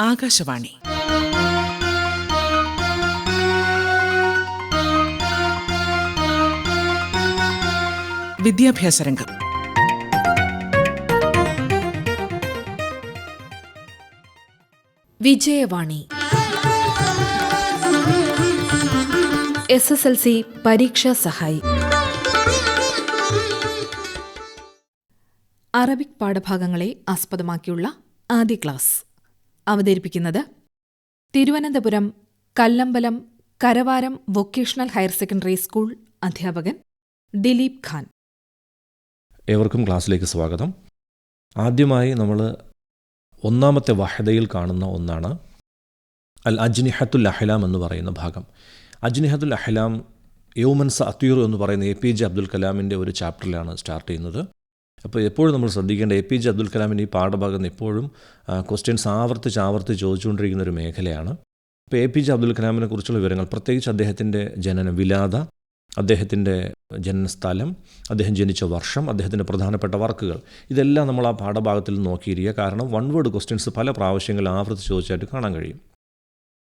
ആകാശവാണി. വിദ്യാഭ്യാസ രംഗം. Vijayavani. S S L C പരീക്ഷാ സഹായി. അറബിക് പാഠഭാഗങ്ങളെ ആസ്പദമാക്കിയുള്ള ആദ്യ ക്ലാസ്. അവതരിപ്പിക്കുന്നത് Thiruvananthapuram Kallambalam Karavaram vocational higher secondary school അധ്യാപകൻ ദിലീപ് ഖാൻ. ഏവർക്കും ക്ലാസ്സിലേക്ക് സ്വാഗതം. ആദ്യമായി നമ്മൾ ഒന്നാമത്തെ വഹദയിൽ കാണുന്ന ഒന്നാണ് അൽ അജ്നിഹത്തുൽ അഹ്ലാം എന്ന് പറയുന്ന ഭാഗം. അജ്നിഹത്തുൽ അഹ്ലാം യൗമൻസ അത്യൂർ എന്ന് പറയുന്ന എ പി ജെ അബ്ദുൽ കലാമിന്റെ ഒരു ചാപ്റ്ററിലാണ് സ്റ്റാർട്ട് ചെയ്യുന്നത്. അപ്പോൾ എപ്പോഴും നമ്മൾ ശ്രദ്ധിക്കേണ്ട എ പി ജെ അബ്ദുൽ കലാമിന്റെ ഈ പാഠഭാഗം ഇപ്പോഴും ക്വസ്റ്റ്യൻസ് ആവർത്തിച്ച് ആവർത്തിച്ച് ചോദിച്ചുകൊണ്ടിരിക്കുന്ന ഒരു മേഖലയാണ്. അപ്പോൾ എ പി ജെ അബ്ദുൽ കലാമിനെ കുറിച്ചുള്ള വിവരങ്ങൾ പ്രത്യേകിച്ച് അദ്ദേഹത്തിന്റെ ജനനം വിലാത അദ്ദേഹത്തിന്റെ ജനനസ്ഥലം അദ്ദേഹം ജനിച്ച വർഷം അദ്ദേഹത്തിന്റെ പ്രധാനപ്പെട്ട വർക്കുകൾ ഇതെല്ലാം നമ്മൾ ആ പാഠഭാഗത്തിൽ നോക്കിയിരിക്കുക. കാരണം വൺ വേർഡ് ക്വസ്റ്റ്യൻസ് പല പ്രാവശ്യങ്ങളും ആവർത്തിച്ച് ചോദിച്ചായിട്ട് കാണാൻ കഴിയും.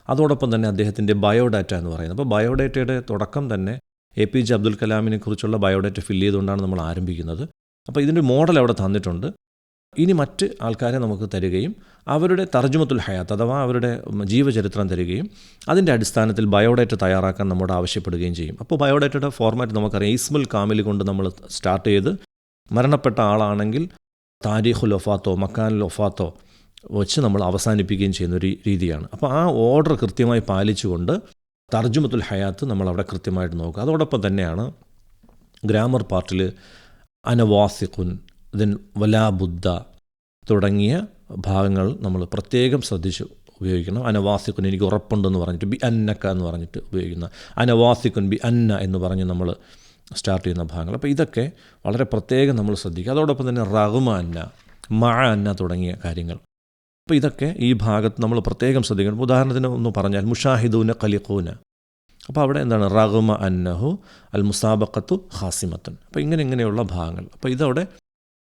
അതോടൊപ്പം തന്നെ അദ്ദേഹത്തിന്റെ ബയോഡാറ്റ എന്ന് പറയുന്നത്. അപ്പോൾ ബയോഡാറ്റയുടെ തുടക്കം തന്നെ എ പി ജെ അബ്ദുൽ കലാമിനെ കുറിച്ചുള്ള ബയോഡാറ്റ ഫില്ല് ചെയ്തുകൊണ്ടാണ് നമ്മൾ ആരംഭിക്കുന്നത്. അപ്പോൾ ഇതിന്റെ മോഡൽ അവിടെ തന്നിട്ടുണ്ട്. ഇനി മറ്റ് ആൾക്കാരെ നമുക്ക് തരികയും അവരുടെ തർജമത്തുൽ ഹയാത്ത് അഥവാ അവരുടെ ജീവചരിത്രം തരികയും അതിന്റെ അടിസ്ഥാനത്തിൽ ബയോഡേറ്റ തയ്യാറാക്കാൻ നമ്മോട് ആവശ്യപ്പെടുകയും ചെയ്യും. അപ്പോൾ ബയോഡേറ്റയുടെ ഫോർമാറ്റ് നമുക്കറിയാം. ഇസ്മുൽ കാമിൽ കൊണ്ട് നമ്മൾ സ്റ്റാർട്ട് ചെയ്ത് മരണപ്പെട്ട ആളാണെങ്കിൽ താരീഖുൽ ഒഫാത്തോ മക്കാനുൽ ഒഫാത്തോ വെച്ച് നമ്മൾ അവസാനിപ്പിക്കുകയും ചെയ്യുന്ന ഒരു രീതിയാണ്. അപ്പോൾ ആ ഓർഡർ കൃത്യമായി പാലിച്ചുകൊണ്ട് തർജമത്തുൽ ഹയാത്ത് നമ്മൾ അവിടെ കൃത്യമായിട്ട് നോക്കുക. അതോടൊപ്പം തന്നെയാണ് ഗ്രാമർ പാർട്ടിൽ അനവാസിഖുൻ ദെൻ വലാബുദ്ധ തുടങ്ങിയ ഭാഗങ്ങൾ നമ്മൾ പ്രത്യേകം ശ്രദ്ധിച്ച് ഉപയോഗിക്കണം. അനവാസിക്കുൻ എനിക്ക് ഉറപ്പുണ്ടെന്ന് പറഞ്ഞിട്ട് ബി അന്നക്ക എന്ന് പറഞ്ഞിട്ട് ഉപയോഗിക്കുന്ന അനവാസിക്കുൻ ബി അന്ന എന്ന് പറഞ്ഞ് നമ്മൾ സ്റ്റാർട്ട് ചെയ്യുന്ന ഭാഗങ്ങൾ. അപ്പോൾ ഇതൊക്കെ വളരെ പ്രത്യേകം നമ്മൾ ശ്രദ്ധിക്കുക. അതോടൊപ്പം തന്നെ റഹ്മ അന്ന മഴ അന്ന തുടങ്ങിയ കാര്യങ്ങൾ. അപ്പോൾ ഇതൊക്കെ ഈ ഭാഗത്ത് നമ്മൾ പ്രത്യേകം ശ്രദ്ധിക്കണം. ഉദാഹരണത്തിന് ഒന്ന് പറഞ്ഞാൽ മുഷാഹിദൂന കലിഖൂന അപ്പോൾ അവിടെ എന്താണ്? റഹ്മ അന്നഹു അൽ മുസാബക്കത്തു ഹാസിമത്തൻ അപ്പോൾ ഇങ്ങനെ ഇങ്ങനെയുള്ള ഭാഗങ്ങൾ. അപ്പോൾ ഇതവിടെ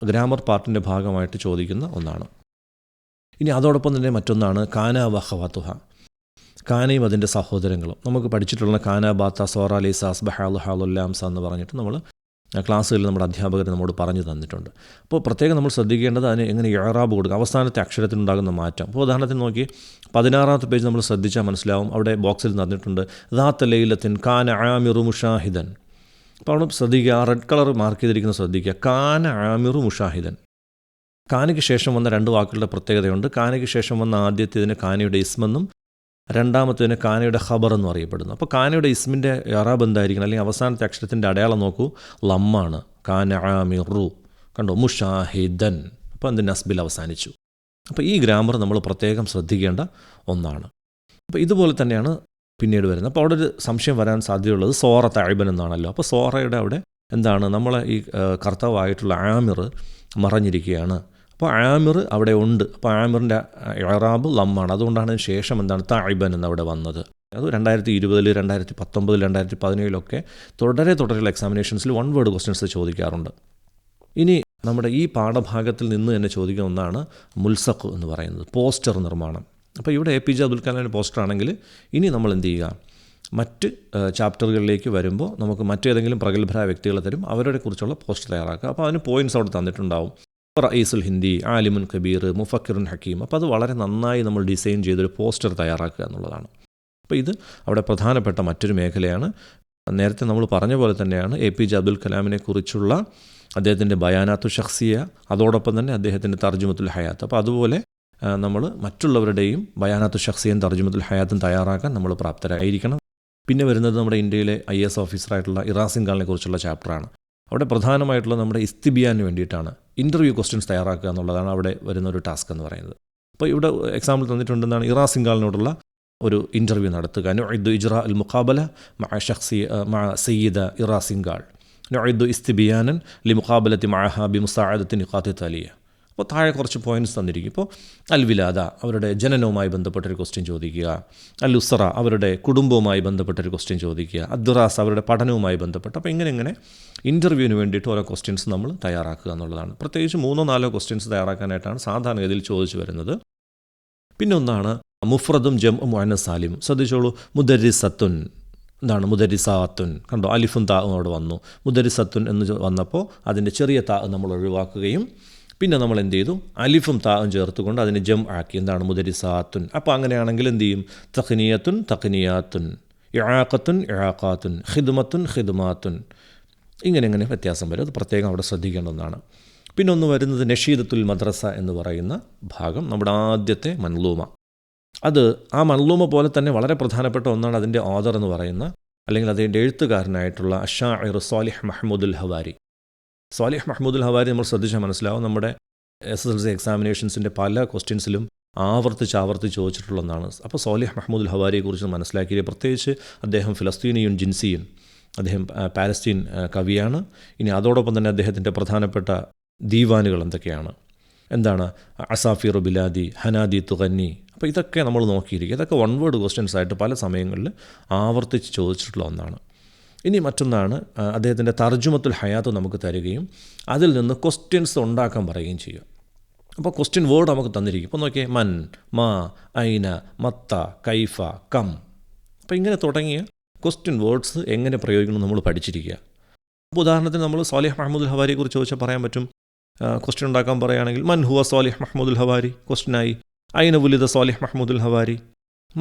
ഗ്രാമർ പാർട്ടിന്റെ ഭാഗമായിട്ട് ചോദിക്കുന്ന ഒന്നാണ്. ഇനി അതോടൊപ്പം തന്നെ മറ്റൊന്നാണ് കാന വഹവത്തുഹ കാനയും അതിന്റെ സഹോദരങ്ങളും. നമുക്ക് പഠിച്ചിട്ടുള്ള കാന ബാത്ത സോറ ലൈസ അസ്ബഹാലു ഹാലുല്ലാംസ എന്ന് പറഞ്ഞിട്ട് നമ്മൾ ക്ലാസ്സുകളിൽ നമ്മുടെ അധ്യാപകർ നമ്മോട് പറഞ്ഞു തന്നിട്ടുണ്ട്. അപ്പോൾ പ്രത്യേകം നമ്മൾ ശ്രദ്ധിക്കേണ്ടത് അതിന് എങ്ങനെ ഇഴറാബ് കൊടുക്കുക അവസാനത്തെ അക്ഷരത്തിനുണ്ടാകുന്ന മാറ്റം. അപ്പോൾ ഉദാഹരണത്തിന് നോക്കി പതിനാറാമത്തെ പേജ് നമ്മൾ ശ്രദ്ധിച്ചാൽ മനസ്സിലാവും അവിടെ ബോക്സിൽ തന്നിട്ടുണ്ട് ദാത്ത ലൈലത്തിൻ കാൻ ആമിറു മുഷാഹിദൻ. അപ്പോൾ അവിടെ ശ്രദ്ധിക്കുക ആ റെഡ് കളർ മാർക്ക് ചെയ്തിരിക്കുന്നത് ശ്രദ്ധിക്കുക കാന ആമിറു മുഷാഹിദൻ. കാനയ്ക്ക് ശേഷം വന്ന രണ്ട് വാക്കുകളുടെ പ്രത്യേകതയുണ്ട്. കാനയ്ക്ക് ശേഷം വന്ന ആദ്യത്തെ ആദ്യത്തേതിന് കാനയുടെ ഇസ്മെന്നും രണ്ടാമത്തേതിന് കാനയുടെ ഖബർ എന്ന് അറിയപ്പെടുന്നു. അപ്പോൾ കാനയുടെ ഇസ്മിന്റെ അറാബ് എന്തായിരിക്കണം? അല്ലെങ്കിൽ അവസാനത്തെ അക്ഷരത്തിന്റെ അടയാളം നോക്കൂ. ലമ്മാണ്. കാന ആമിറു. കണ്ടോ? മുഷാഹിദൻ. അപ്പോൾ അതിന്റെ നസ്ബിൽ അവസാനിച്ചു. അപ്പോൾ ഈ ഗ്രാമർ നമ്മൾ പ്രത്യേകം ശ്രദ്ധിക്കേണ്ട ഒന്നാണ്. അപ്പോൾ ഇതുപോലെ തന്നെയാണ് പിന്നീട് വരുന്നത്. അപ്പോൾ അവിടെ ഒരു സംശയം വരാൻ സാധ്യതയുള്ളത് സോറ താഴ്ബൻ എന്നാണല്ലോ. അപ്പോൾ സോറയുടെ അവിടെ എന്താണ്? നമ്മളെ ഈ കർത്താവായിട്ടുള്ള ആമിർ മറഞ്ഞിരിക്കുകയാണ്. അപ്പോൾ ആമിർ അവിടെ ഉണ്ട്. അപ്പോൾ ആമിറിന്റെ ഇറാബ് ലമ്മാണ്. അതുകൊണ്ടാണ് ശേഷം എന്താണ് താഴ്ബൻ എന്നവിടെ വന്നത്. അത് രണ്ടായിരത്തി ഇരുപതിൽ രണ്ടായിരത്തി പത്തൊമ്പതിൽ രണ്ടായിരത്തി പതിനേഴിലൊക്കെ തുടരെ തുടരെയുള്ള എക്സാമിനേഷൻസിൽ വൺ വേർഡ് ക്വസ്റ്റ്യൻസ് ചോദിക്കാറുണ്ട്. ഇനി നമ്മുടെ ഈ പാഠഭാഗത്തിൽ നിന്ന് തന്നെ ചോദിക്കുന്ന ഒന്നാണ് മുൽസഖ് എന്ന് പറയുന്നത് പോസ്റ്റർ നിർമ്മാണം. അപ്പോൾ ഇവിടെ എ പി ജെ അബ്ദുൽ കലാമിന്റെ പോസ്റ്റർ ആണെങ്കിൽ ഇനി നമ്മൾ എന്ത് ചെയ്യുക? മറ്റ് ചാപ്റ്ററുകളിലേക്ക് വരുമ്പോൾ നമുക്ക് മറ്റേതെങ്കിലും പ്രഗത്ഭരായ വ്യക്തികളെ തരും അവരുടെ കുറിച്ചുള്ള പോസ്റ്റർ തയ്യാറാക്കുക. അപ്പോൾ അതിന് പോയിന്റ്സ് അവിടെ തന്നിട്ടുണ്ടാവും. റയീസുൽ ഹിന്ദി ആലിമുൻ കബീർ മുഫക്കിറുൻ ഹക്കീം. അപ്പോൾ അത് വളരെ നന്നായി നമ്മൾ ഡിസൈൻ ചെയ്തൊരു പോസ്റ്റർ തയ്യാറാക്കുക എന്നുള്ളതാണ്. അപ്പോൾ ഇത് അവിടെ പ്രധാനപ്പെട്ട മറ്റൊരു മേഖലയാണ്. നേരത്തെ നമ്മൾ പറഞ്ഞ പോലെ തന്നെയാണ് എ പി ജെ അബ്ദുൽ കലാമിനെ കുറിച്ചുള്ള അദ്ദേഹത്തിന്റെ ബയാനാത്തു ഷഖ്സിയ അതോടൊപ്പം തന്നെ അദ്ദേഹത്തിന്റെ തർജമത്തുൽ ഹയാത്ത്. അപ്പോൾ അതുപോലെ നമ്മൾ മറ്റുള്ളവരുടെയും ബയാനാത്തു ഷഖ്സിയും തർജമത്തുൽ ഹയാത്തും തയ്യാറാക്കാൻ നമ്മൾ പ്രാപ്തരായിരിക്കണം. പിന്നെ വരുന്നത് നമ്മുടെ ഇന്ത്യയിലെ ഐ എസ് ഓഫീസറായിട്ടുള്ള ഇറാസിംഗാളിനെ കുറിച്ചുള്ള ചാപ്റ്ററാണ്. അവിടെ പ്രധാനമായിട്ടുള്ള നമ്മുടെ ഇസ്തിബിയാന് വേണ്ടിയിട്ടാണ് ഇന്റർവ്യൂ ക്വസ്റ്റ്യൻസ് തയ്യാറാക്കുക എന്നുള്ളതാണ് അവിടെ വരുന്ന ഒരു ടാസ്ക് എന്ന് പറയുന്നത്. അപ്പോൾ ഇവിടെ എക്സാമ്പിൾ തന്നിട്ടുണ്ടെന്നാണ് ഇറാ സിംഗാളിനോടുള്ള ഒരു ഇന്റർവ്യൂ നടത്തുക. നൊയ്ദു ഇജ്റ അൽ മുഖാബല മ ഷഖ്സി മ സയ്യിദ ഇറാ സിംഗാൾ. നൊയ്ദു ഇസ്തിബിയാനൻ ലി മുഖാബലത്തി മഅഹ ബി മുസാഅദത്തി നിഖാത്തി തലിയ. അപ്പോൾ താഴെ കുറച്ച് പോയിന്റ്സ് തന്നിരിക്കും. ഇപ്പോൾ അൽവിലാദ അവരുടെ ജനനവുമായി ബന്ധപ്പെട്ടൊരു ക്വസ്റ്റ്യൻ ചോദിക്കുക. അൽ ഉസറ അവരുടെ കുടുംബവുമായി ബന്ധപ്പെട്ടൊരു ക്വസ്റ്റ്യൻ ചോദിക്കുക. അദ്ദുറാസ് അവരുടെ പഠനവുമായി ബന്ധപ്പെട്ട് അപ്പോൾ ഇങ്ങനെ ഇങ്ങനെ ഇന്റർവ്യൂവിന് വേണ്ടിയിട്ട് ഓരോ ക്വസ്റ്റ്യൻസ് നമ്മൾ തയ്യാറാക്കുക എന്നുള്ളതാണ്. പ്രത്യേകിച്ച് മൂന്നോ നാലോ ക്വസ്റ്റ്യൻസ് തയ്യാറാക്കാനായിട്ടാണ് സാധാരണഗതിയിൽ ചോദിച്ചു വരുന്നത്. പിന്നെ ഒന്നാണ് മുഫ്രദും ജം മുഅന്ന സാലിം. ശ്രദ്ധിച്ചോളൂ മുദരിസത്തുൻ എന്താണ് മുദരിസാത്തുൻ? കണ്ടോ അലിഫും താവും അവിടെ വന്നു. മുദരിസത്തുൻ എന്ന് വന്നപ്പോൾ അതിന്റെ ചെറിയ താ നമ്മൾ ഒഴിവാക്കുകയും പിന്നെ നമ്മൾ എന്ത് ചെയ്തു? അലിഫും താവും ചേർത്തുകൊണ്ട് അതിനെ ജം ആക്കി. എന്താണ്? മുദരിസാത്തുൻ. അപ്പോൾ അങ്ങനെയാണെങ്കിൽ എന്ത് ചെയ്യും? തഖ്നിയത്തുൻ തഖ്നിയാത്തുൻ ഇഴാക്കത്തുൻ ഇഴാക്കാത്തുൻ ഹിദ്മത്തുൻ ഹിദ്മാത്തുൻ ഇങ്ങനെ ഇങ്ങനെ വ്യത്യാസം വരും. അത് പ്രത്യേകം അവിടെ ശ്രദ്ധിക്കേണ്ടതാണ്. പിന്നെ ഒന്ന് വരുന്നത് നഷീദത്തുൽ മദ്രസ എന്ന് പറയുന്ന ഭാഗം നമ്മുടെ ആദ്യത്തെ മൻലൂമ. അത് ആ മൻലൂമ പോലെ തന്നെ വളരെ പ്രധാനപ്പെട്ട ഒന്നാണ് അതിന്റെ ഓദർ എന്ന് പറയുന്ന അല്ലെങ്കിൽ അതിന്റെ എഴുത്തുകാരനായിട്ടുള്ള അഷാഇർ സാലിഹ് മഹ്മൂദുൽ ഹവാരി. സ്വാലിഹ് മഹ്മൂദുൽ ഹവാരി നമ്മൾ ശ്രദ്ധിച്ചാൽ മനസ്സിലാവും. നമ്മുടെ എസ് എസ് എൽ സി എക്സാമിനേഷൻസിന്റെ പല ക്വസ്റ്റ്യൻസിലും ആവർത്തിച്ച് ആവർത്തിച്ച് ചോദിച്ചിട്ടുള്ള ഒന്നാണ്. അപ്പോൾ സ്വാലിഹ് മഹ്മൂദുൽ ഹവാരിയെക്കുറിച്ച് മനസ്സിലാക്കിയത് പ്രത്യേകിച്ച് അദ്ദേഹം ഫിലസ്തീനിയും ജിൻസിയും അദ്ദേഹം പാലസ്തീൻ കവിയാണ്. ഇനി അതോടൊപ്പം തന്നെ അദ്ദേഹത്തിന്റെ പ്രധാനപ്പെട്ട ദീവാനുകൾ എന്തൊക്കെയാണ്? എന്താണ്? അസാഫിർ ബിലാദി ഹനാദി തുകന്നി അപ്പോൾ ഇതൊക്കെ നമ്മൾ നോക്കിയിരിക്കുക ഇതൊക്കെ വൺ വേർഡ് ക്വസ്റ്റ്യൻസ് ആയിട്ട് പല സമയങ്ങളിൽ ആവർത്തിച്ച് ചോദിച്ചിട്ടുള്ള ഒന്നാണ്. ഇനി മറ്റൊന്നാണ് അദ്ദേഹത്തിന്റെ തർജുമത്തുൽ ഹയാത്ത് നമുക്ക് തരികയും അതിൽ നിന്ന് ക്വസ്റ്റ്യൻസ് ഉണ്ടാക്കാൻ പറയുകയും ചെയ്യുക. അപ്പോൾ ക്വസ്റ്റ്യൻ വേർഡ് നമുക്ക് തന്നിരിക്കും. ഇപ്പോൾ നോക്കിയേ മൻ മാ ഐന മത്ത കൈഫ കം. അപ്പോൾ ഇങ്ങനെ തുടങ്ങിയ ക്വസ്റ്റ്യൻ വേർഡ്സ് എങ്ങനെ പ്രയോഗിക്കണം നമ്മൾ പഠിച്ചിരിക്കുക. അപ്പോൾ ഉദാഹരണത്തിന് നമ്മൾ സാലിഹ് ഹവാരിയെ കുറിച്ച് ചോദിച്ചാൽ പറയാൻ പറ്റും. ക്വസ്റ്റ്യൻ ഉണ്ടാക്കാൻ പറയുകയാണെങ്കിൽ മൻ ഹുവ സാലിഹ് മഹമ്മദുൽ ഹവാരി? ക്വസ്റ്റ്യനായി ഐന ഉലിദ സാലിഹ് മഹമ്മദുൽ ഹവാരി?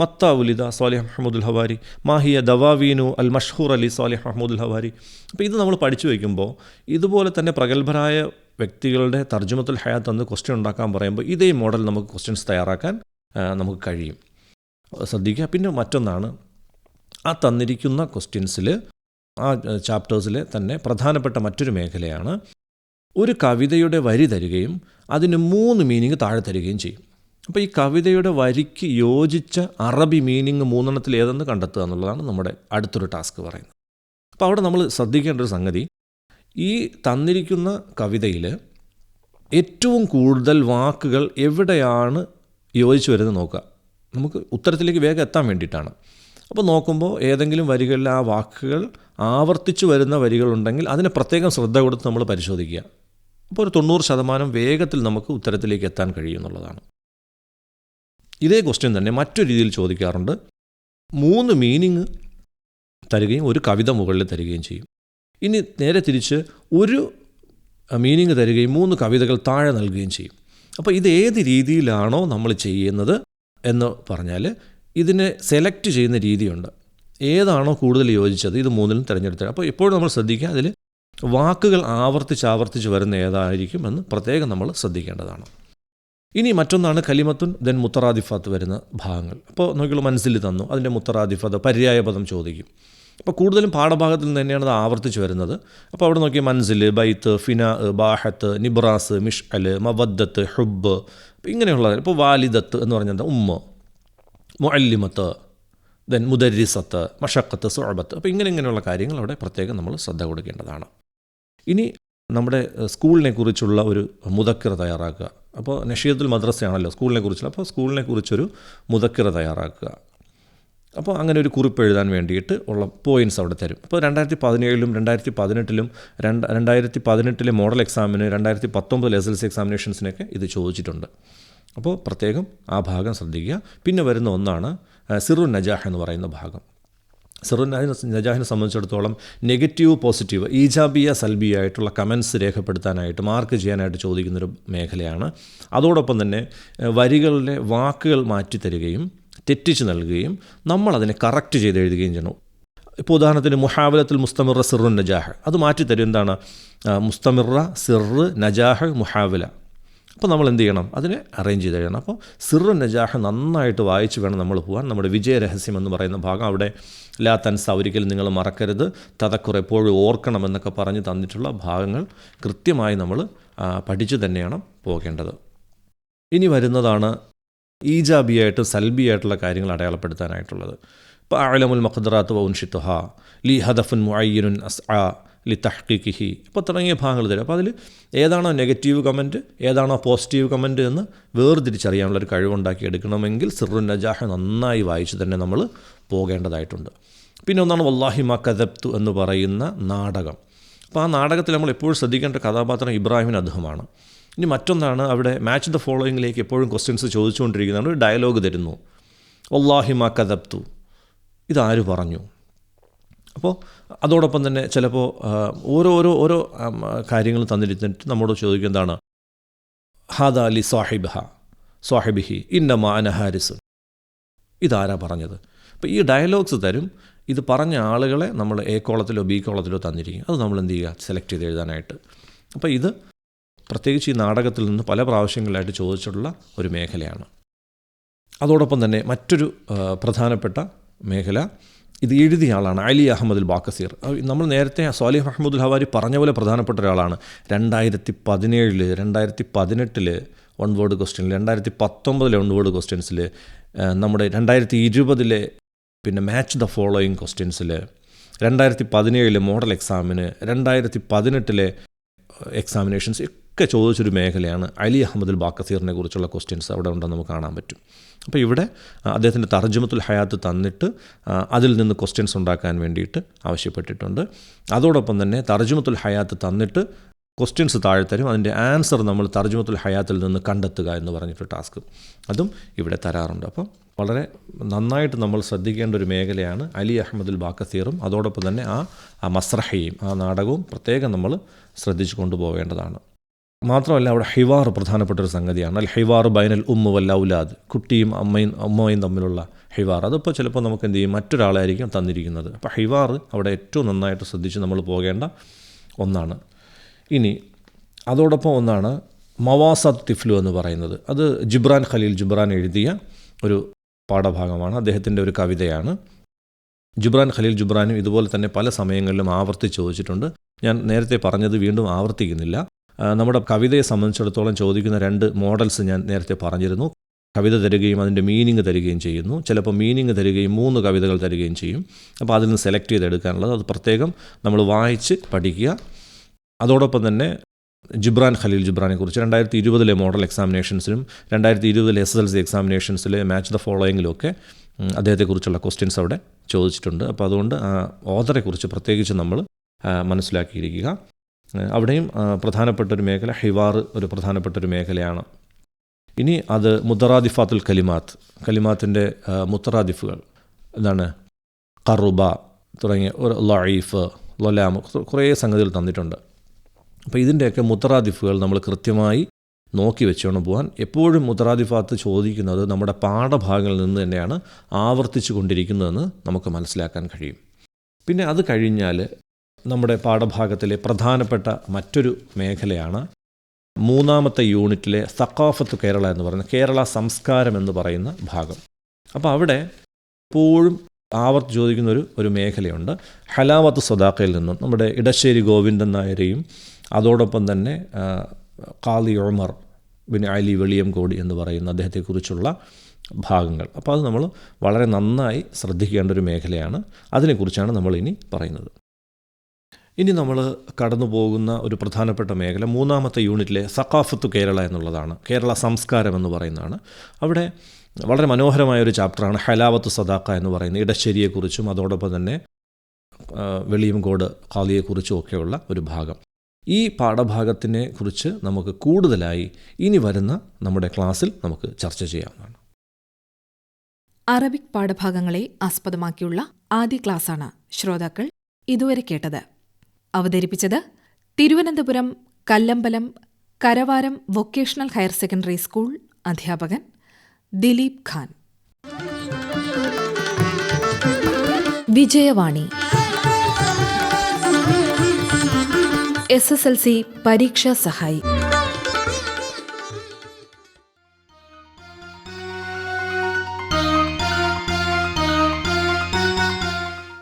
മത്ത ഉലിദ സാലിഹ് മഹമ്മദുൽ ഹവാരി മാഹിയ ദവാവീനു അൽ മഷ്ഹൂർ അലി സാലിഹ് മഹമ്മദുൽ ഹവാരി. അപ്പോൾ ഇത് നമ്മൾ പഠിച്ചു വയ്ക്കുമ്പോൾ ഇതുപോലെ തന്നെ പ്രഗത്ഭരായ വ്യക്തികളുടെ തർജമത്തുൽ ഹയാത്ത് എന്ന് ക്വസ്റ്റ്യൻ ഉണ്ടാക്കാൻ പറയുമ്പോൾ ഇതേ മോഡൽ നമുക്ക് ക്വസ്റ്റ്യൻസ് തയ്യാറാക്കാൻ നമുക്ക് കഴിയും. ശ്രദ്ധിക്കുക. പിന്നെ മറ്റൊന്നാണ് ആ തന്നിരിക്കുന്ന ക്വസ്റ്റ്യൻസിൽ ആ ചാപ്റ്റേഴ്സിലെ തന്നെ പ്രധാനപ്പെട്ട മറ്റൊരു മേഖലയാണ് ഒരു കവിതയുടെ വരി തരികയും അതിന് മൂന്ന് മീനിങ് താഴെ തരികയും ചെയ്യും. അപ്പോൾ ഈ കവിതയുടെ വരിക്ക് യോജിച്ച അറബി മീനിങ് മൂന്നെണ്ണത്തിൽ ഏതെന്ന് കണ്ടെത്തുക എന്നുള്ളതാണ് നമ്മുടെ അടുത്തൊരു ടാസ്ക് പറയുന്നത്. അപ്പോൾ അവിടെ നമ്മൾ ശ്രദ്ധിക്കേണ്ട ഒരു സംഗതി ഈ തന്നിരിക്കുന്ന കവിതയിൽ ഏറ്റവും കൂടുതൽ വാക്കുകൾ എവിടെയാണ് യോജിച്ച് വരുന്നത് നോക്കുക. നമുക്ക് ഉത്തരത്തിലേക്ക് വേഗം എത്താൻ വേണ്ടിയിട്ടാണ്. അപ്പോൾ നോക്കുമ്പോൾ ഏതെങ്കിലും വരികളിൽ ആ വാക്കുകൾ ആവർത്തിച്ചു വരുന്ന വരികളുണ്ടെങ്കിൽ അതിനെ പ്രത്യേകം ശ്രദ്ധ കൊടുത്ത് നമ്മൾ പരിശോധിക്കുക. അപ്പോൾ ഒരു തൊണ്ണൂറ് ശതമാനം വേഗത്തിൽ നമുക്ക് ഉത്തരത്തിലേക്ക് എത്താൻ കഴിയും എന്നുള്ളതാണ്. ഇതേ ക്വസ്റ്റ്യൻ തന്നെ മറ്റൊരു രീതിയിൽ ചോദിക്കാറുണ്ട്. മൂന്ന് മീനിങ് തരികയും ഒരു കവിത മുകളിൽ തരികയും ചെയ്യും. ഇനി നേരെ തിരിച്ച് ഒരു മീനിങ് തരികയും മൂന്ന് കവിതകൾ താഴെ നൽകുകയും ചെയ്യും. അപ്പോൾ ഇത് ഏത് രീതിയിലാണോ നമ്മൾ ചെയ്യുന്നത് എന്ന് പറഞ്ഞാൽ ഇതിനെ സെലക്ട് ചെയ്യുന്ന രീതിയുണ്ട്. ഏതാണോ കൂടുതൽ യോജിച്ചത് ഇത് മൂന്നിലും തിരഞ്ഞെടുത്തത്. അപ്പോൾ എപ്പോഴും നമ്മൾ ശ്രദ്ധിക്കുക അതിൽ വാക്കുകൾ ആവർത്തിച്ച് ആവർത്തിച്ച് വരുന്ന ഏതായിരിക്കും എന്ന് പ്രത്യേകം നമ്മൾ ശ്രദ്ധിക്കേണ്ടതാണ്. ഇനി മറ്റൊന്നാണ് കലിമത്തുൻ ദെൻ മുത്തറാദിഫാത്ത് വരുന്ന ഭാഗങ്ങൾ. അപ്പോൾ നോക്കിയുള്ള മനസ്സിൽ തന്നു. അതിന്റെ മുത്തറാദിഫത്ത് പര്യായ പദം ചോദിക്കും. അപ്പോൾ കൂടുതലും പാഠഭാഗത്തിൽ നിന്ന് തന്നെയാണ് അത് ആവർത്തിച്ച് വരുന്നത്. അപ്പോൾ അവിടെ നോക്കിയാൽ മൻസിൽ ബൈത്ത് ഫിന ബാഹത്ത് നിബ്രാസ് മിഷ് അൽ മവദ്ദത്ത് ഹുബ് ഇങ്ങനെയുള്ള ഇപ്പോൾ വാലിദത്ത് എന്ന് പറഞ്ഞാൽ ഉമ്മ മുഅല്ലിമത്ത് ദെൻ മുദരിസത്ത് മഷക്കത്ത് സുഅബത്ത്. അപ്പോൾ ഇങ്ങനെ ഇങ്ങനെയുള്ള കാര്യങ്ങൾ അവിടെ പ്രത്യേകം നമ്മൾ ശ്രദ്ധ കൊടുക്കേണ്ടതാണ്. ഇനി നമ്മുടെ സ്കൂളിനെ കുറിച്ചുള്ള ഒരു മുതക്കിറ തയ്യാറാക്കുക. അപ്പോൾ നഷീദുൽ മദ്രസയാണല്ലോ സ്കൂളിനെ കുറിച്ചുള്ള. അപ്പോൾ സ്കൂളിനെ കുറിച്ചൊരു മുതക്കിറ തയ്യാറാക്കുക. അപ്പോൾ അങ്ങനെ ഒരു കുറിപ്പ് എഴുതാൻ വേണ്ടിയിട്ട് ഉള്ള പോയിന്റ്സ് അവിടെ തരും. അപ്പോൾ രണ്ടായിരത്തി പതിനേഴിലും രണ്ടായിരത്തി പതിനെട്ടിലും രണ്ട് രണ്ടായിരത്തി പതിനെട്ടിലെ മോഡൽ എക്സാമിന് രണ്ടായിരത്തി പത്തൊമ്പതിൽ എസ് എൽ സി എക്സാമിനേഷൻസിനൊക്കെ ഇത് ചോദിച്ചിട്ടുണ്ട്. അപ്പോൾ പ്രത്യേകം ആ ഭാഗം ശ്രദ്ധിക്കുക. പിന്നെ വരുന്ന ഒന്നാണ് സിറു നജാഹ് എന്ന് പറയുന്ന ഭാഗം. സിറു നജ- നജാഹിനെ സംബന്ധിച്ചിടത്തോളം നെഗറ്റീവ് പോസിറ്റീവ് ഈജാബിയ സൽബിയ ആയിട്ടുള്ള കമൻസ് രേഖപ്പെടുത്താനായിട്ട് മാർക്ക് ചെയ്യാനായിട്ട് ചോദിക്കുന്നൊരു മേഖലയാണ്. അതോടൊപ്പം തന്നെ വരികളിലെ വാക്കുകൾ മാറ്റി തരികയും തെറ്റിച്ച് നൽകുകയും നമ്മൾ അതിനെ കറക്റ്റ് ചെയ്ത് എഴുതുകയും ചെയ്യണം. ഇപ്പോൾ ഉദാഹരണത്തിന് മുഹാവലത്തിൽ മുസ്തമിറ സിറു നജാഹ്. അത് മാറ്റിത്തരും എന്താണ്? മുസ്തമിറ സിറ് നജാഹ് മുഹാവല. അപ്പോൾ നമ്മൾ എന്ത് ചെയ്യണം? അതിനെ അറേഞ്ച് ചെയ്ത് കഴിയണം. അപ്പോൾ സിറു നജാഹ് നന്നായിട്ട് വായിച്ച് വേണം നമ്മൾ പോകാൻ നമ്മുടെ വിജയരഹസ്യം എന്ന് പറയുന്ന ഭാഗം അവിടെ ലാ തൻസ ഒരിക്കലും നിങ്ങൾ മറക്കരുത്. തതക്കുറ എപ്പോഴും ഓർക്കണം എന്നൊക്കെ പറഞ്ഞ് തന്നിട്ടുള്ള ഭാഗങ്ങൾ കൃത്യമായി നമ്മൾ പഠിച്ചു തന്നെയാണ് പോകേണ്ടത്. ഇനി വരുന്നതാണ് ഈജാബിയായിട്ടും സൽബിയായിട്ടുള്ള കാര്യങ്ങൾ അടയാളപ്പെടുത്താനായിട്ടുള്ളത്. ഇപ്പോൾ അലമുൽ മഖദറാത്ത് വൗൻഷിത്തുഹ ലി ഹദഫുൻ മുഅയ്യനുൻ അസ് ലി തഹ്ഖീഖിഹി അപ്പോൾ തുടങ്ങിയ ഭാഗങ്ങൾ തരും. അപ്പോൾ അതിൽ ഏതാണോ നെഗറ്റീവ് കമന്റ് ഏതാണോ പോസിറ്റീവ് കമന്റ് എന്ന് വേർതിരിച്ചറിയാനുള്ളൊരു കഴിവുണ്ടാക്കി എടുക്കണമെങ്കിൽ സിറു നജാഹ് നന്നായി വായിച്ച് തന്നെ നമ്മൾ പോകേണ്ടതായിട്ടുണ്ട്. പിന്നെ ഒന്നാണ് വല്ലാഹി മ കദബ്തു എന്ന് പറയുന്ന നാടകം. അപ്പോൾ ആ നാടകത്തിൽ നമ്മൾ എപ്പോഴും ശ്രദ്ധിക്കേണ്ട കഥാപാത്രം ഇബ്രാഹിമിൻ അദ്ദേഹമാണ് ഇനി മറ്റൊന്നാണ് അവിടെ മാച്ച് ദ ഫോളോയിങ്ങിലേക്ക് എപ്പോഴും ക്വസ്റ്റ്യൻസ് ചോദിച്ചുകൊണ്ടിരിക്കുന്നതാണ് ഒരു ഡയലോഗ് തരുന്നു. ഒല്ലാഹിമ കദപ്തു ഇതാര് പറഞ്ഞു? അപ്പോൾ അതോടൊപ്പം തന്നെ ചിലപ്പോൾ ഓരോ ഓരോ കാര്യങ്ങൾ തന്നിരുന്നിട്ട് നമ്മോട് ചോദിക്കും എന്താണ്? ഹാദ അലി സാഹിബ് സാഹിബിഹി ഇന്ന മാന ഹാരിസ് ഇതാരാ പറഞ്ഞത്? അപ്പോൾ ഈ ഡയലോഗ്സ് തരും. ഇത് പറഞ്ഞ ആളുകളെ നമ്മൾ എ കോളത്തിലോ ബി കോളത്തിലോ തന്നിരിക്കും. അത് നമ്മൾ എന്ത് ചെയ്യുക? സെലക്ട് ചെയ്ത് എഴുതാനായിട്ട്. അപ്പോൾ ഇത് പ്രത്യേകിച്ച് ഈ നാടകത്തിൽ നിന്ന് പല പ്രാവശ്യങ്ങളിലായിട്ട് ചോദിച്ചിട്ടുള്ള ഒരു മേഖലയാണ്. അതോടൊപ്പം തന്നെ മറ്റൊരു പ്രധാനപ്പെട്ട മേഖല ഇത് എഴുതിയ ആളാണ് അലി അഹമ്മദ് ബാക്കസീർ. നമ്മൾ നേരത്തെ സോലിഹ് അഹമ്മദുൽ ഹവാരി പറഞ്ഞ പോലെ പ്രധാനപ്പെട്ട ഒരാളാണ്. രണ്ടായിരത്തി പതിനേഴിൽ രണ്ടായിരത്തി പതിനെട്ടിൽ വൺ വേർഡ് ക്വസ്റ്റ്യനിൽ രണ്ടായിരത്തി പത്തൊമ്പതിലെ വൺ വേർഡ് ക്വസ്റ്റ്യൻസിൽ നമ്മുടെ രണ്ടായിരത്തി ഇരുപതിലെ പിന്നെ മാച്ച് ദ ഫോളോയിങ് ക്വസ്റ്റ്യൻസിൽ രണ്ടായിരത്തി പതിനേഴിലെ മോഡൽ എക്സാമിന് രണ്ടായിരത്തി പതിനെട്ടിലെ എക്സാമിനേഷൻസ് ഒക്കെ ചോദിച്ചൊരു മേഖലയാണ് അലി അഹമ്മദുൽ ബാക്കസീറിനെ കുറിച്ചുള്ള ക്വസ്റ്റ്യൻസ് അവിടെ ഉണ്ടെന്ന് നമുക്ക് കാണാൻ പറ്റും. അപ്പോൾ ഇവിടെ അദ്ദേഹത്തിന്റെ തർജമത്തുൽ ഹയാത്ത് തന്നിട്ട് അതിൽ നിന്ന് ക്വസ്റ്റ്യൻസ് ഉണ്ടാക്കാൻ വേണ്ടിയിട്ട് ആവശ്യപ്പെട്ടിട്ടുണ്ട്. അതോടൊപ്പം തന്നെ തർജമത്തുൽ ഹയാത്ത് തന്നിട്ട് ക്വസ്റ്റ്യൻസ് താഴെ തരും. അതിന്റെ ആൻസർ നമ്മൾ തർജമത്തുൽ ഹയാത്തിൽ നിന്ന് കണ്ടെത്തുക എന്ന് പറഞ്ഞിട്ട് ടാസ്ക് അതും ഇവിടെ തരാറുണ്ട്. അപ്പം വളരെ നന്നായിട്ട് നമ്മൾ ശ്രദ്ധിക്കേണ്ട ഒരു മേഖലയാണ് അലി അഹമ്മദുൽ ബാക്കസീറും അതോടൊപ്പം തന്നെ ആ മസ്രഹയും ആ നാടകവും പ്രത്യേകം നമ്മൾ ശ്രദ്ധിച്ചു കൊണ്ടുപോകേണ്ടതാണ്. മാത്രമല്ല അവിടെ ഹിവാർ പ്രധാനപ്പെട്ട ഒരു സംഗതിയാണ്. അൽ ഹിവാർ ബൈനൽ ഉമ്മ വല്ല ഔലാദ്. കുട്ടിയും അമ്മയും അമ്മയും തമ്മിലുള്ള ഹിവാർ. അതിപ്പോൾ ചിലപ്പോൾ നമുക്ക് എന്ത് ചെയ്യും? മറ്റൊരാളായിരിക്കും തന്നിരിക്കുന്നത്. അപ്പോൾ ഹിവാർ അവിടെ ഏറ്റവും നന്നായിട്ട് ശ്രദ്ധിച്ച് നമ്മൾ പോകേണ്ട ഒന്നാണ്. ഇനി അതോടൊപ്പം ഒന്നാണ് മവാസത്ത് തിഫ്ലു എന്ന് പറയുന്നത്. അത് ജിബ്രാൻ ഖലീൽ ജിബ്രാൻ എഴുതിയ ഒരു പാഠഭാഗമാണ്. അദ്ദേഹത്തിന്റെ ഒരു കവിതയാണ്. ജിബ്രാൻ ഖലീൽ ജിബ്രാനും ഇതുപോലെ തന്നെ പല സമയങ്ങളിലും ആവർത്തിച്ച് ചോദിച്ചിട്ടുണ്ട്. ഞാൻ നേരത്തെ പറഞ്ഞത് വീണ്ടും ആവർത്തിക്കുന്നില്ല. നമ്മുടെ കവിതയെ സംബന്ധിച്ചിടത്തോളം ചോദിക്കുന്ന രണ്ട് മോഡൽസ് ഞാൻ നേരത്തെ പറഞ്ഞിരുന്നു. കവിത തരികയും അതിന്റെ മീനിങ് തരികയും ചെയ്യുന്നു. ചിലപ്പോൾ മീനിങ് തരികയും മൂന്ന് കവിതകൾ തരികയും ചെയ്യും. അപ്പോൾ അതിൽ നിന്ന് സെലക്ട് ചെയ്തെടുക്കാനുള്ളത് അത് പ്രത്യേകം നമ്മൾ വായിച്ച് പഠിക്കുക. അതോടൊപ്പം തന്നെ ജിബ്രാൻ ഖലീൽ ജിബ്രാനെ കുറിച്ച് രണ്ടായിരത്തി ഇരുപതിലെ മോഡൽ എക്സാമിനേഷൻസിലും രണ്ടായിരത്തി ഇരുപതിലെ എസ് എസ് എൽ സി എക്സാമിനേഷൻസിലെ മാച്ച് ദ ഫോളോയിങ്ങിലൊക്കെ അദ്ദേഹത്തെക്കുറിച്ചുള്ള ക്വസ്റ്റ്യൻസ് അവിടെ ചോദിച്ചിട്ടുണ്ട്. അപ്പോൾ അതുകൊണ്ട് ആ ഓതറെക്കുറിച്ച് പ്രത്യേകിച്ച് നമ്മൾ മനസ്സിലാക്കിയിരിക്കുക. അവിടെയും പ്രധാനപ്പെട്ട ഒരു മേഖല ഹിവാർ ഒരു പ്രധാനപ്പെട്ട ഒരു മേഖലയാണ്. ഇനി അത് മുത്തറാദിഫാത്തുൽ കലിമാത്ത് കലിമാത്തിന്റെ മുത്തറാദിഫുകൾ. എന്താണ്? കറുബ തുടങ്ങിയ ഒരു ലൈഫ് ലൊലാമ് കുറേ സംഗതികൾ തന്നിട്ടുണ്ട്. അപ്പോൾ ഇതിന്റെയൊക്കെ മുത്തറാദിഫുകൾ നമ്മൾ കൃത്യമായി നോക്കി വെച്ചുകൊണ്ട് പോകാൻ എപ്പോഴും മുത്തറാദിഫാത്ത് ചോദിക്കുന്നത് നമ്മുടെ പാഠഭാഗങ്ങളിൽ നിന്ന് തന്നെയാണ് ആവർത്തിച്ചു കൊണ്ടിരിക്കുന്നതെന്ന് നമുക്ക് മനസ്സിലാക്കാൻ കഴിയും. പിന്നെ അത് കഴിഞ്ഞാൽ നമ്മുടെ പാഠഭാഗത്തിലെ പ്രധാനപ്പെട്ട മറ്റൊരു മേഖലയാണ് മൂന്നാമത്തെ യൂണിറ്റിലെ സക്കാഫത്ത് കേരള എന്ന് പറയുന്ന കേരള സംസ്കാരം എന്ന് പറയുന്ന ഭാഗം. അപ്പോൾ അവിടെ എപ്പോഴും ആവർത്തി ചോദിക്കുന്ന ഒരു ഒരു മേഖലയുണ്ട്. ഹലാവത്ത് സദാക്കയിൽ നിന്നും നമ്മുടെ ഇടശ്ശേരി ഗോവിന്ദൻ നായരെയും അതോടൊപ്പം തന്നെ കാലി ഒമർ ബിൻ അലി വെളിയംകോടി എന്ന് പറയുന്ന അദ്ദേഹത്തെക്കുറിച്ചുള്ള ഭാഗങ്ങൾ. അപ്പോൾ അത് നമ്മൾ വളരെ നന്നായി ശ്രദ്ധിക്കേണ്ട ഒരു മേഖലയാണ്. അതിനെക്കുറിച്ചാണ് നമ്മൾ ഇനി പറയുന്നത്. ഇനി നമ്മൾ കടന്നു പോകുന്ന ഒരു പ്രധാനപ്പെട്ട മേഖല മൂന്നാമത്തെ യൂണിറ്റിലെ സക്കാഫത്ത് കേരള എന്നുള്ളതാണ്. കേരള സംസ്കാരം എന്ന് പറയുന്നതാണ്. അവിടെ വളരെ മനോഹരമായ ഒരു ചാപ്റ്ററാണ് ഹലാവത്ത് സദാക്ക എന്ന് പറയുന്നത്. ഇടശ്ശേരിയെക്കുറിച്ചും അതോടൊപ്പം തന്നെ വെളിയും വെളിയംകോട് ഖാലിയെക്കുറിച്ചും ഒക്കെയുള്ള ഒരു ഭാഗം. ഈ പാഠഭാഗത്തിനെ കുറിച്ച് നമുക്ക് കൂടുതലായി ഇനി വരുന്ന നമ്മുടെ ക്ലാസ്സിൽ നമുക്ക് ചർച്ച ചെയ്യാവുന്നതാണ്. അറബിക് പാഠഭാഗങ്ങളെ ആസ്പദമാക്കിയുള്ള ആദ്യ ക്ലാസ്സാണ് ശ്രോതാക്കൾ ഇതുവരെ കേട്ടത്. അവതരിപ്പിച്ചത് Thiruvananthapuram Kallambalam Karavaram vocational higher secondary school അധ്യാപകൻ Dileep Khan. Vijayavani. S S L C പരീക്ഷാ സഹായി.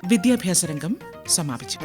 വിദ്യാഭ്യാസ രംഗം സമാപിച്ചു.